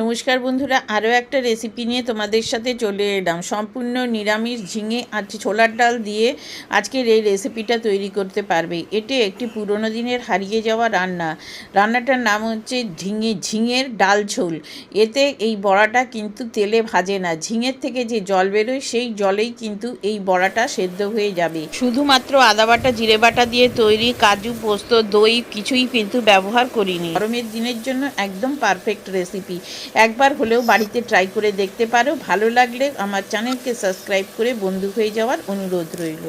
নমস্কার বন্ধুরা, আরও একটা রেসিপি নিয়ে তোমাদের সাথে চলে এলাম। সম্পূর্ণ নিরামিষ ঝিঙে আর ছোলার ডাল দিয়ে আজকের এই রেসিপিটা তৈরি করতে পারবে। এটি একটি পুরনো দিনের হারিয়ে যাওয়া রান্না। রান্নাটার নাম হচ্ছে ঝিঙে, ঝিঙের ডাল ঝোল। এতে এই বড়াটা কিন্তু তেলে ভাজে না। ঝিঙের থেকে যে জল বেরোয়, সেই জলেই কিন্তু এই বড়াটা সেদ্ধ হয়ে যাবে। শুধুমাত্র আদা বাটা, জিরে বাটা দিয়ে তৈরি কাজু, পোস্ত, দই কিছুই কিন্তু ব্যবহার করিনি। গরমের দিনের জন্য একদম পারফেক্ট রেসিপি একবার হলেও বাড়িতে ট্রাই করে দেখতে পারো। ভালো লাগলে আমার চ্যানেলকে সাবস্ক্রাইব করে বন্ধু হয়ে যাওয়ার অনুরোধ রইল।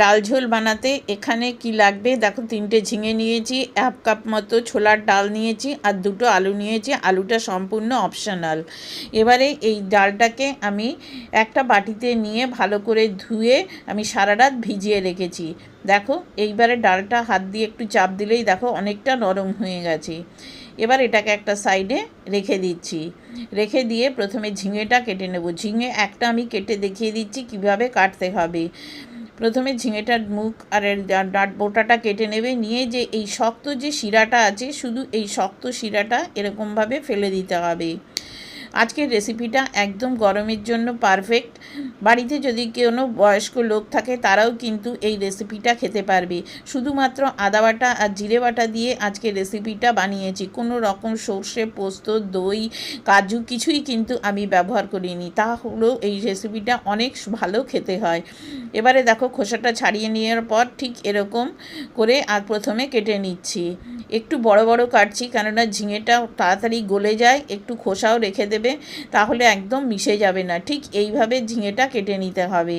ডাল ঝোল বানাতে এখানে কি লাগবে? দেখো, তিনটে ঝিঙে নিয়েছি, এক কাপ মতো ছোলার ডাল নিয়েছি আর দুটো আলু নিয়েছি। আলুটা সম্পূর্ণ অপশনাল এবারে এই ডালটাকে আমি একটা বাটিতে নিয়ে ভালো করে ধুয়ে আমি সারা রাত ভিজিয়ে রেখেছি। দেখো, এইবারে ডালটা হাত দিয়ে একটু চাপ দিলেই দেখো অনেকটা নরম হয়ে গেছে। এবার এটাকে একটা সাইডে রেখে দিচ্ছি। রেখে দিয়ে প্রথমে ঝিঙেটা কেটে নেব। ঝিঙে একটা আমি কেটে দেখিয়ে দিচ্ছি কীভাবে কাটতে হবে। প্রথমে ঝিঙেটার মুখ আর বোটাটা কেটে নেবে, নিয়ে যে এই শক্ত যে শিরাটা আছে, শুধু এই শক্ত শিরাটা এরকমভাবে ফেলে দিতে হবে। আজকের রেসিপিটা একদম গরমের জন্য পারফেক্ট বাড়িতে যদি কোনো বয়স্ক লোক থাকে, তারাও কিন্তু এই রেসিপিটা খেতে পারবে। শুধুমাত্র আদা বাটা আর জিরে বাটা দিয়ে আজকে রেসিপিটা বানিয়েছি। কোনো রকম সর্ষে, পোস্ত, দই, কাজু কিছুই কিন্তু আমি ব্যবহার করিনি। তা হলো এই রেসিপিটা অনেক ভালো খেতে হয়। এবারে দেখো, খোসাটা ছাড়িয়ে নেওয়ার পর ঠিক এরকম করে আর প্রথমে কেটে নিচ্ছি। একটু বড় বড় কাটছি, কেননা ঝিঙেটা তাড়াতাড়ি গলে যায়। একটু খোসাও রেখে দেবে। তাহলে একদম মিশে যাবে না। ঠিক এইভাবে ঝিঙেটা কেটে নিতে হবে।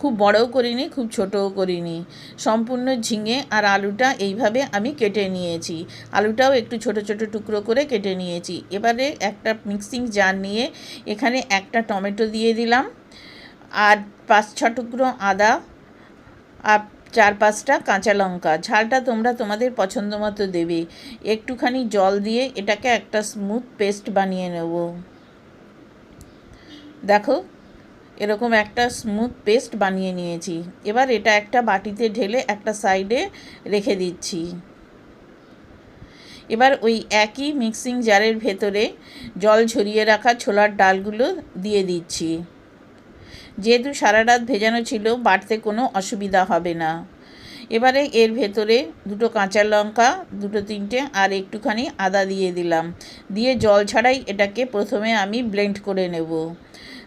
খুব বড়ও করিনি, খুব ছোটও করিনি। সম্পূর্ণ ঝিঙে আর আলুটা এইভাবে আমি কেটে নিয়েছি। আলুটাও একটু ছোট ছোট টুকরো করে কেটে নিয়েছি। এবারে একটা মিক্সিং জার নিয়ে এখানে একটা টমেটো দিয়ে দিলাম। আর পাঁচ, ছ টুকরো আদা, আর চার পাঁচটা কাঁচা লঙ্কা। ঝালটা তোমরা তোমাদের পছন্দ মতো দেবে। একটুখানি জল দিয়ে এটাকে একটা স্মুথ পেস্ট বানিয়ে নেব। দেখো, এরকম একটা স্মুথ পেস্ট বানিয়ে নিয়েছি। এবার এটা একটা বাটিতে ঢেলে একটা সাইডে রেখে দিচ্ছি। এবার ওই একই মিক্সিং জারের ভেতরে জল ঝরিয়ে রাখা ছোলার ডালগুলো দিয়ে দিচ্ছি। যেহেতু সারা রাত ভেজানো ছিল বাটতে কোনো অসুবিধা হবে না। এবারে এর ভেতরে দুটো কাঁচা লঙ্কা, দুটো তিনটে, আর একটুখানি আদা দিয়ে দিলাম। দিয়ে জল ছাড়াই এটাকে প্রথমে আমি ব্লেন্ড করে নেব।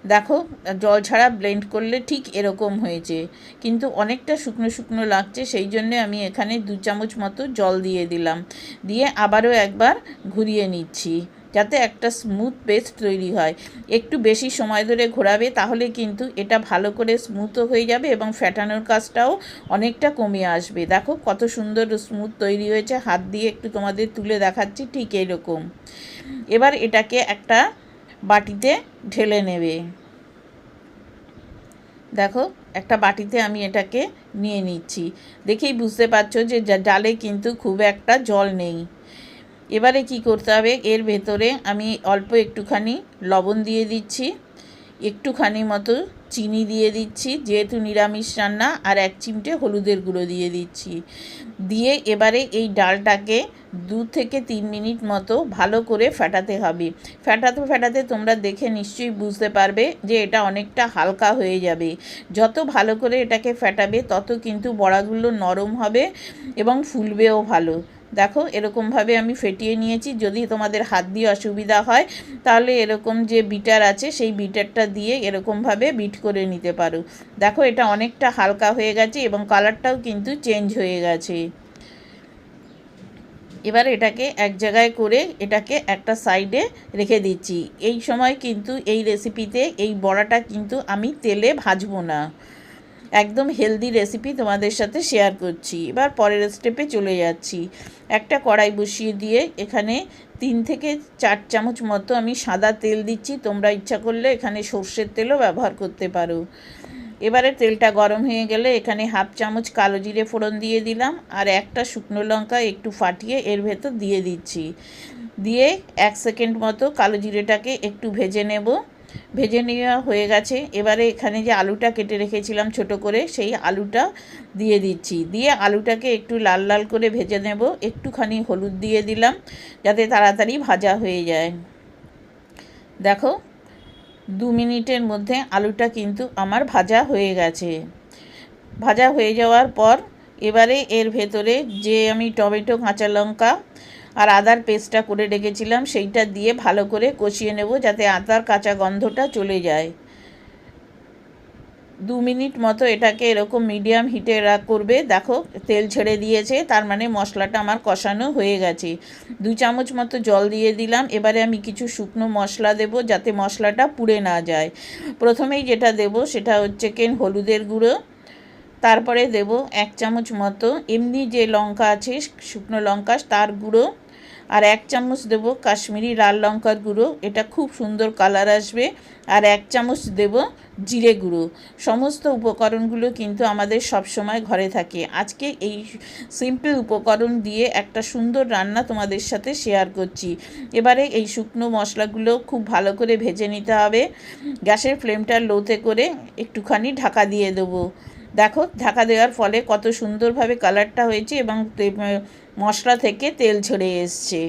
দেখো, জল ছাড়া ব্লেন্ড করলে ঠিক এরকম হয়েছে। কিন্তু অনেকটা শুকনো শুকনো লাগছে, সেই জন্যে আমি এখানে দু চামচ মতো জল দিয়ে দিলাম। দিয়ে আবারও একবার ঘুরিয়ে নিচ্ছি। যাতে একটা স্মুথ পেস্ট তৈরি হয়। একটু বেশি সময় ধরে ঘোরাবে, তাহলে কিন্তু এটা ভালো করে স্মুথও হয়ে যাবে এবং ফ্যাটানোর কাজটাও অনেকটা কমে আসবে। দেখো কত সুন্দর স্মুথ তৈরি হয়েছে। হাত দিয়ে একটু তোমাদের তুলে দেখাচ্ছি, ঠিক এরকম। এবার এটাকে একটা বাটিতে ঢেলে নেবে। দেখো একটা বাটিতে আমি এটাকে নিয়ে নিচ্ছি। দেখেই বুঝতে পারছ যে, ডালে কিন্তু খুব একটা জল নেই। এবারে কি করতে হবে? এর ভেতরে আমি অল্প একটুখানি লবণ দিয়ে দিচ্ছি। একটুখানি মতো চিনি দিয়ে দিচ্ছি, যেহেতু নিরামিষ রান্না, আর এক চিমটে হলুদের গুঁড়ো দিয়ে দিচ্ছি। দিয়ে এবারে এই ডালটাকে দু থেকে তিন মিনিট মতো ভালো করে ফেটাতে হবে। ফেটাতে ফেটাতে তোমরা দেখে নিশ্চয়ই বুঝতে পারবে যে এটা অনেকটা হালকা হয়ে যাবে। যত ভালো করে এটাকে ফেটাবে, তত কিন্তু বড়াগুলো নরম হবে এবং ফুলবেও ভালো। দেখো, এরকমভাবে আমি ফেটিয়ে নিয়েছি। যদি তোমাদের হাত দিয়ে অসুবিধা হয়, তাহলে এরকম যে বিটার আছে, সেই বিটারটা দিয়ে এরকমভাবে বিট করে নিতে পারো। দেখো, এটা অনেকটা হালকা হয়ে গেছে এবং কালারটাও কিন্তু চেঞ্জ হয়ে গেছে। এবার এটাকে এক জায়গায় করে এটাকে একটা সাইডে রেখে দিচ্ছি। এই সময় কিন্তু এই রেসিপিতে এই বড়াটা কিন্তু আমি তেলে ভাজবো না। একদম হেলদি রেসিপি তোমাদের সাথে শেয়ার করছি। এবার পরের স্টেপে চলে যাচ্ছি। একটা কড়াই বসিয়ে দিয়ে এখানে তিন থেকে চার চামচ মতো আমি সাদা তেল দিচ্ছি। তোমরা ইচ্ছা করলে এখানে সর্ষের তেলও ব্যবহার করতে পারো। এবারে তেলটা গরম হয়ে গেলে এখানে হাফ চামচ কালো জিরে ফোড়ন দিয়ে দিলাম আর একটা শুকনো লঙ্কা একটু ফাটিয়ে এর ভেতর দিয়ে দিচ্ছি। দিয়ে এক সেকেন্ড মতো কালো জিরেটাকে একটু ভেজে নেব। ভেজে নেওয়া হয়ে গেছে। এবারে এখানে যে আলুটা কেটে রেখেছিলাম ছোট করে, সেই আলুটা দিয়ে দিচ্ছি। দিয়ে আলুটাকে একটু লাল লাল করে ভেজে নেব। একটুখানি হলুদ দিয়ে দিলাম, যাতে তাড়াতাড়ি ভাজা হয়ে যায়। দেখো, দু মিনিটের মধ্যে আলুটা কিন্তু আমার ভাজা হয়ে গেছে। ভাজা হয়ে যাওয়ার পর, এবারে এর ভেতরে যে আমি টমেটো, কাঁচা লঙ্কা আর আদার পেস্টটা করে রেখেছিলাম, সেইটা দিয়ে ভালো করে কষিয়ে নেব যাতে আদার কাঁচা গন্ধটা চলে যায়। দু মিনিট মতো এটাকে এরকম মিডিয়াম হিটে করবে। দেখো, তেল ছেড়ে দিয়েছে, তার মানে মশলাটা আমার কষানো হয়ে গেছে। দু চামচ মতো জল দিয়ে দিলাম, এবারে আমি কিছু শুকনো মশলা দেব যাতে মশলাটা পুড়ে না যায়। প্রথমেই যেটা দেব সেটা হচ্ছে কেন হলুদের গুঁড়ো। তারপরে দেব এক চামচ মতো, এমনি যে লঙ্কা আছে, শুকনো লঙ্কা, তার গুঁড়ো। আর এক চামচ দেব কাশ্মীরি লাল লঙ্কার গুঁড়ো, এটা খুব সুন্দর কালার আসবে। আর এক চামচ দেব জিরে গুঁড়ো। সমস্ত উপকরণগুলো কিন্তু আমাদের সব সময় ঘরে থাকে। আজকে এই সিম্পল উপকরণ দিয়ে একটা সুন্দর রান্না তোমাদের সাথে শেয়ার করছি। এবারে এই শুকনো মশলাগুলো খুব ভালো করে ভেজে নিতে হবে। গ্যাসের ফ্লেমটা লোতে করে একটুখানি ঢাকা দিয়ে দেবো। দেখো, ঢাকা দেওয়ার ফলে কত সুন্দরভাবে কালারটা হয়েছে এবং মশলা থেকে তেল ছেড়ে এসছে।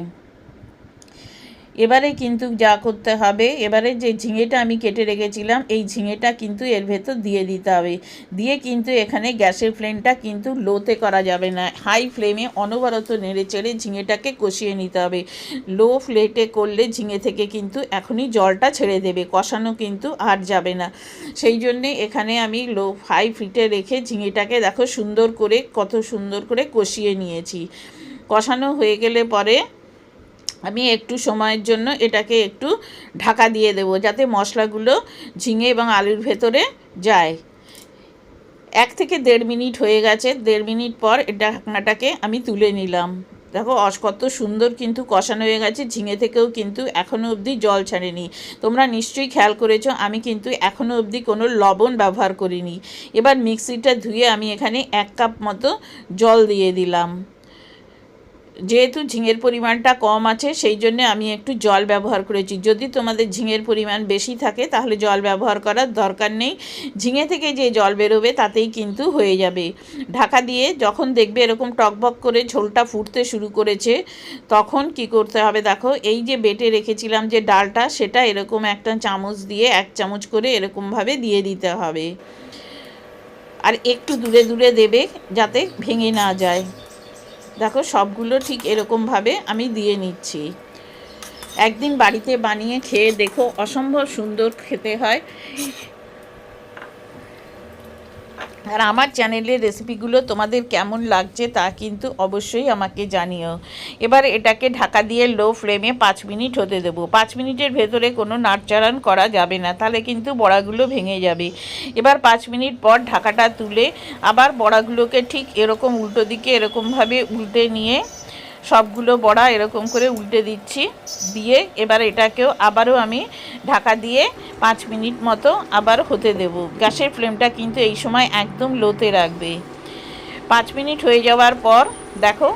এবারে কিন্তু যা করতে হবে, এবারে যে ঝিঙেটা আমি কেটে রেখেছিলাম, এই ঝিঙেটা কিন্তু এর ভেতর দিয়ে দিতে হবে। দিয়ে কিন্তু এখানে গ্যাসের ফ্লেমটা কিন্তু লোতে করা যাবে না। হাই ফ্লেমে অনবরত নেড়ে চেড়ে ঝিঙেটাকে কষিয়ে নিতে হবে। লো ফ্লেটে করলে ঝিঙে থেকে কিন্তু এখনই জলটা ছেড়ে দেবে, কষানো কিন্তু আর যাবে না। সেই জন্যে এখানে আমি লো, হাই ফ্লিটে রেখে ঝিঙেটাকে দেখো সুন্দর করে, কত সুন্দর করে কষিয়ে নিয়েছি। কষানো হয়ে গেলে পরে আমি একটু সময়ের জন্য এটাকে একটু ঢাকা দিয়ে দেবো যাতে মশলাগুলো ঝিঙে এবং আলুর ভেতরে যায়। এক থেকে দেড় মিনিট হয়ে গেছে, দেড় মিনিট পর ঢাকনাটাকে আমি তুলে নিলাম। দেখো কত সুন্দর কিন্তু কষানো হয়ে গেছে, ঝিঙে থেকেও কিন্তু এখনও অবধি জল ছাড়েনি। তোমরা নিশ্চয়ই খেয়াল করেছ, আমি কিন্তু এখনও অবধি কোনো লবণ ব্যবহার করিনি। এবার মিক্সিটা ধুয়ে আমি এখানে এক কাপ মতো জল দিয়ে দিলাম। যেহেতু ঝিঙের পরিমাণটা কম আছে, সেই জন্য আমি একটু জল ব্যবহার করেছি। যদি তোমাদের ঝিঙের পরিমাণ বেশি থাকে, তাহলে জল ব্যবহার করার দরকার নেই। ঝিঙে থেকে যে জল বেরোবে, তাতেই কিন্তু হয়ে যাবে। ঢাকা দিয়ে যখন দেখবে এরকম টকবক করে ঝোলটা ফুটতে শুরু করেছে, তখন কি করতে হবে দেখো, এই যে বেটে রেখেছিলাম যে ডালটা, সেটা এরকম একটা চামচ দিয়ে এক চামচ করে এরকমভাবে দিয়ে দিতে হবে। আর একটু দূরে দূরে দেবে, যাতে ভেঙে না যায়। দেখো, সবগুলো ঠিক এরকমভাবে আমি দিয়ে নিচ্ছি। একদিন বাড়িতে বানিয়ে খেয়ে দেখো, অসম্ভব সুন্দর খেতে হয়। আর আমার চ্যানেলের রেসিপিগুলো তোমাদের কেমন লাগছে তা কিন্তু অবশ্যই আমাকে জানিও। এবার এটাকে ঢাকা দিয়ে লো ফ্লেমে পাঁচ মিনিট হতে দেবো। পাঁচ মিনিটের ভেতরে কোনো নাড়চাড়ান করা যাবে না, তাহলে কিন্তু বড়াগুলো ভেঙে যাবে। এবার পাঁচ মিনিট পর ঢাকাটা তুলে আবার বড়াগুলোকে ঠিক এরকম উল্টো দিকে এরকমভাবে উল্টে নিয়ে সবগুলো বড়া এরকম করে উল্টে দিচ্ছি, দিয়ে এবার এটাকেও আবারও আমি ঢাকা দিয়ে পাঁচ মিনিট মতো আবার হতে দেব। গ্যাসের ফ্লেমটা কিন্তু এই সময় একদম লোতে রাখবে। পাঁচ মিনিট হয়ে যাওয়ার পর, দেখো,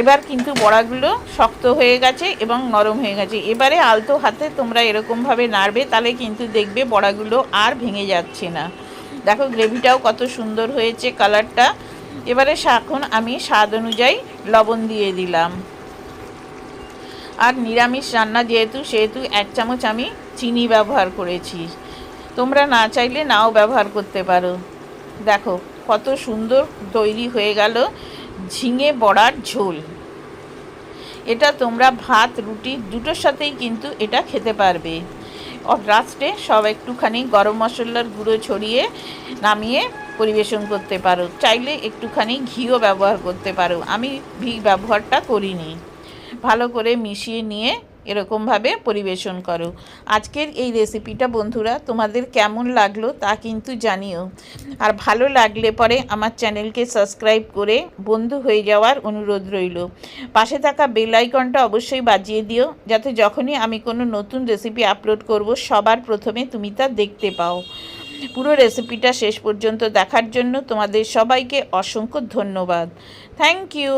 এবার কিন্তু বড়াগুলো শক্ত হয়ে গেছে এবং নরম হয়ে গেছে। এবারে আলতো হাতে তোমরা এরকমভাবে নাড়বে, তাহলে কিন্তু দেখবে বড়াগুলো আর ভেঙে যাচ্ছে না। দেখো, গ্রেভিটাও কত সুন্দর হয়েছে, কালারটা এবারে এখন আমি স্বাদ অনুযায়ী লবণ দিয়ে দিলাম। আর নিরামিষ রান্না যেহেতু, সেহেতু এক চামচ আমি চিনি ব্যবহার করেছি। তোমরা না চাইলে নাও ব্যবহার করতে পারো। দেখো, কত সুন্দর তৈরি হয়ে গেল ঝিঙে বড়ার ঝোল। এটা তোমরা ভাত, রুটি দুটোর সাথেই কিন্তু এটা খেতে পারবে। লাস্টে সব একটুখানি গরম মশলার গুঁড়ো ছড়িয়ে নামিয়ে পরিবেশন করতে পারো। চাইলে একটুখানি ঘিও ব্যবহার করতে পারো। আমি ঘি ব্যবহারটা করিনি। ভালো করে মিশিয়ে নিয়ে এরকমভাবে পরিবেশন করো। আজকের এই রেসিপিটা বন্ধুরা তোমাদের কেমন লাগল তা কিন্তু জানিও। আর ভালো লাগলে পরে আমার চ্যানেলকে সাবস্ক্রাইব করে বন্ধু হয়ে যাওয়ার অনুরোধ রইল। পাশে থাকা বেল আইকনটা অবশ্যই বাজিয়ে দিও, যাতে যখনই আমি কোনো নতুন রেসিপি আপলোড করব, সবার প্রথমে তুমি তা দেখতে পাও। পুরো রেসিপিটা শেষ পর্যন্ত দেখার জন্য তোমাদের সবাইকে অসংখ্য ধন্যবাদ। Thank you